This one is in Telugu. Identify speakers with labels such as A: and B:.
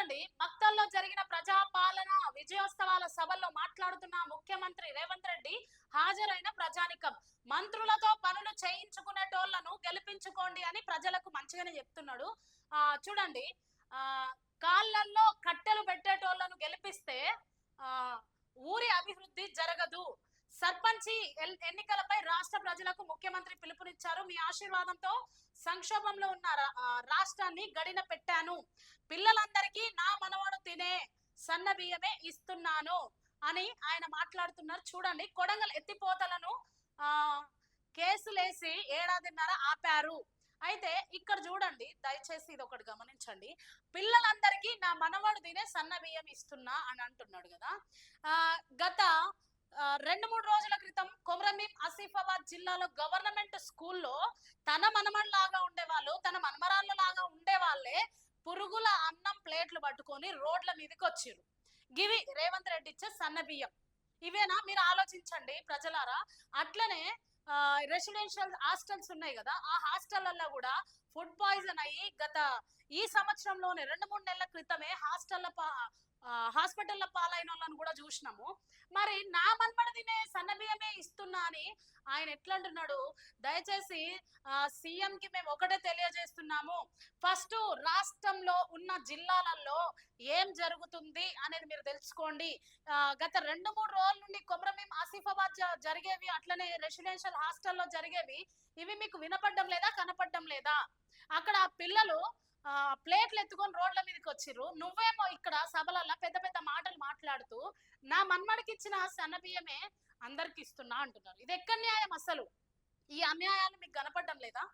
A: చూడండి మక్తల్లో జరిగిన ప్రజాపాలన విజయోత్సవాల సభల్లో మాట్లాడుతున్న ముఖ్యమంత్రి రేవంత్ రెడ్డి హాజరైన ప్రజానికం. మంత్రులతో పనులు చేయించుకునేటోళ్ళను గెలిపించుకోండి అని ప్రజలకు మంచిగానే చెప్తున్నాడు. ఆ చూడండి. ఆ కాళ్ళల్లో కట్టెలు పెట్టేటోళ్ళను గెలిపిస్తే ఆ ఊరి అభివృద్ధి జరగదు. సర్పంచి ఎన్నికలపై రాష్ట్ర ప్రజలకు ముఖ్యమంత్రి పిలుపునిచ్చారు. మీ ఆశీర్వాదంతో సంక్షోభంలో ఉన్న రాష్ట్రాన్ని గడిన పెట్టాను. పిల్లలందరికీ నా మనవడు తినే సన్న బియ్యమే ఇస్తున్నాను అని ఆయన మాట్లాడుతున్నారు. చూడండి కొడంగల్ ఎత్తిపోతలను ఆ కేసులేసి ఏడాదిన్నర ఆపారు. అయితే ఇక్కడ చూడండి దయచేసి ఇది ఒకటి గమనించండి. పిల్లలందరికీ నా మనవడు తినే సన్న బియ్యం ఇస్తున్నా అని అంటున్నాడు కదా. ఆ గత రెండు మూడు రోజుల క్రితం కొమరమీం ఆసిఫాబాద్ జిల్లాలో గవర్నమెంట్ స్కూల్లో తన మనమన్ లాగా ఉండేవాళ్ళు తన మనమరాళ్ళ లాగా అన్నం పట్టుకొని రోడ్ల మీదకి వచ్చారు గివి రేవంత్ రెడ్డి ఇచ్చే సన్న బియ్యం ఇవేనా? మీరు ఆలోచించండి ప్రజలారా. అట్లనే రెసిడెన్షియల్ హాస్టల్స్ ఉన్నాయి కదా ఆ హాస్టళ్ళలో కూడా ఫుడ్ పాయిజన్ అయ్యి గత ఈ సంవత్సరంలోనే రెండు మూడు నెలల క్రితమే హాస్టల్ల హాస్పిటల్ల పాలైన వాళ్ళని కూడా చూసినాము. మరి నా మన్మడ తినే సన్న బియ్యమే ఇస్తున్నా అని ఆయన ఎట్లా అంటున్నాడు దయచేసి సీఎం కి మేము ఒకటే తెలియజేస్తున్నాము ఫస్ట్ రాష్ట్రంలో ఉన్న జిల్లాలలో ఏం జరుగుతుంది అనేది మీరు తెలుసుకోండి. గత రెండు మూడు రోజుల నుండి కొమరమీం ఆసిఫాబాద్ జరిగేవి అట్లనే రెసిడెన్షియల్ హాస్టల్లో జరిగేవి. ఇవి మీకు వినపడడం లేదా కనపడడం లేదా? అక్కడ ఆ పిల్లలు ప్లేట్లు ఎత్తుకొని రోడ్ల మీదకి వచ్చిర్రు. నువ్వేమో ఇక్కడ సభలలో పెద్ద పెద్ద మాటలు మాట్లాడుతూ నా మన్మడికి ఇచ్చిన సన్న బియ్యమే అందరికి ఇస్తున్నా అంటున్నారు. ఇది ఎక్కడ న్యాయం అసలు? ఈ అన్యాయాలు మీకు కనపడడం లేదా?